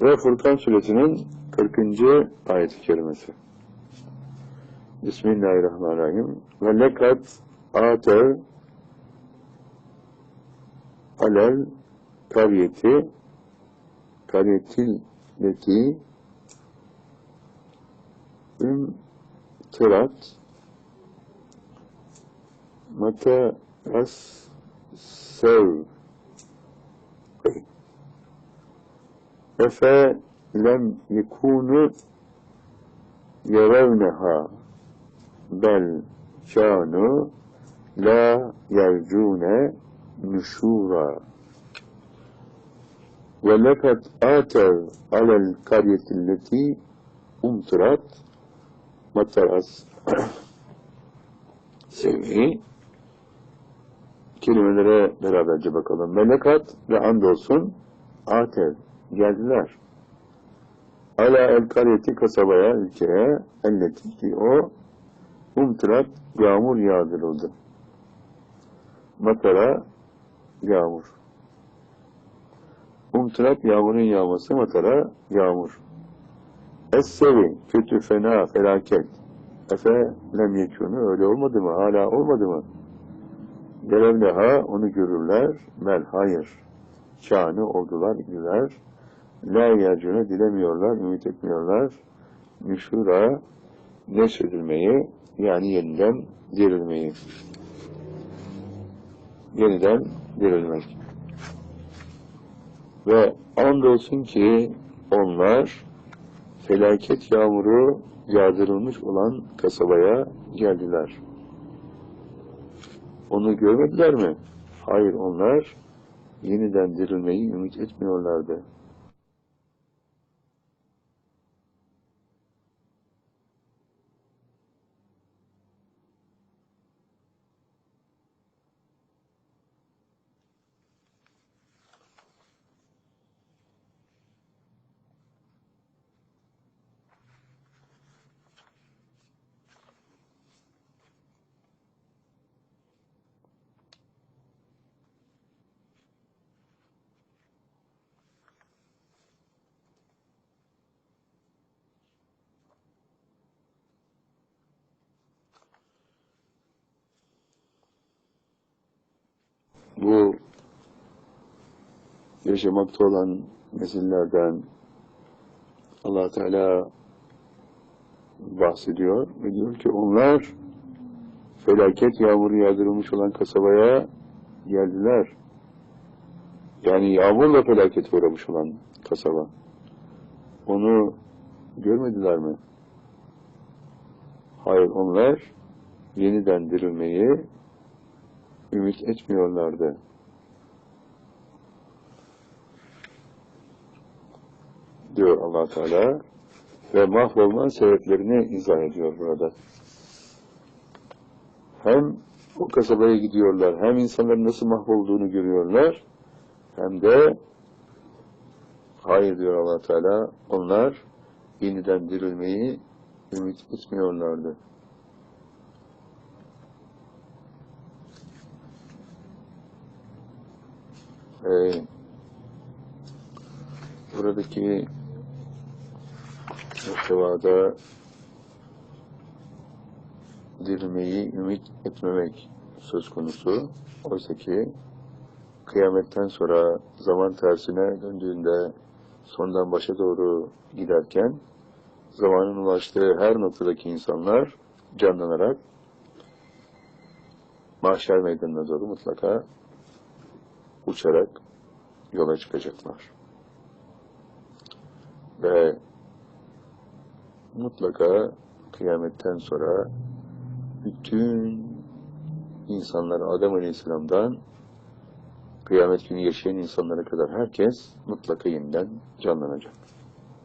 Ve Furkan suresinin 40. ayet-i kerimesi. Bismillahirrahmanirrahim. Ve lekat atev alel karyeti karyetil leti üm tırat mata as sev efe lem yekunu yerevneha bel kanu la yercune nüşura ve lekad atev alel karyetilleti umtırat mataras sevgi kelimelere beraberce bakalım. Melekat ve andolsun atev geldiler. Ala el karyeti kasabaya, ülkeye, elleti ki o umtırat yağmur yağdırıldı. Matara yağmur. Umtırat yağmurun yağması, matara yağmur. Es-sevi, kötü, fena, felaket. Efe lem yekûnü, öyle olmadı mı? Hala olmadı mı? Gelevleha, onu görürler. Mel, hayır. Kânı oldular, idiler. La yercüne dilemiyorlar, ümit etmiyorlar. Nüşura, neşredilmeyi, yani yeniden dirilmeyi. Yeniden dirilmek. Ve andolsun ki onlar felaket yağmuru yağdırılmış olan kasabaya geldiler. Onu görmediler mi? Hayır onlar yeniden dirilmeyi ümit etmiyorlardı. Bu yaşamakta olan nesillerden allah Teala bahsediyor ve diyor ki onlar felaket yağmuru yağdırılmış olan kasabaya geldiler. Yani yağmurla felaket uğramış olan kasaba. Onu görmediler mi? Hayır onlar yeniden dirilmeyi ümit etmiyorlardı. diyor allah Teala ve mahvolma sebeplerini izah ediyor burada. Hem o kasabaya gidiyorlar, hem insanların nasıl mahvolduğunu görüyorlar, hem de hayır diyor allah Teala, onlar yeniden dirilmeyi ümit etmiyorlardı. Ee, buradaki muhtevada dirilmeyi ümit etmemek söz konusu. Oysa ki kıyametten sonra zaman tersine döndüğünde sondan başa doğru giderken zamanın ulaştığı her noktadaki insanlar canlanarak mahşer meydanına doğru mutlaka uçarak yola çıkacaklar. Ve mutlaka kıyametten sonra bütün insanlar Adem Aleyhisselam'dan kıyamet günü yaşayan insanlara kadar herkes mutlaka yeniden canlanacak.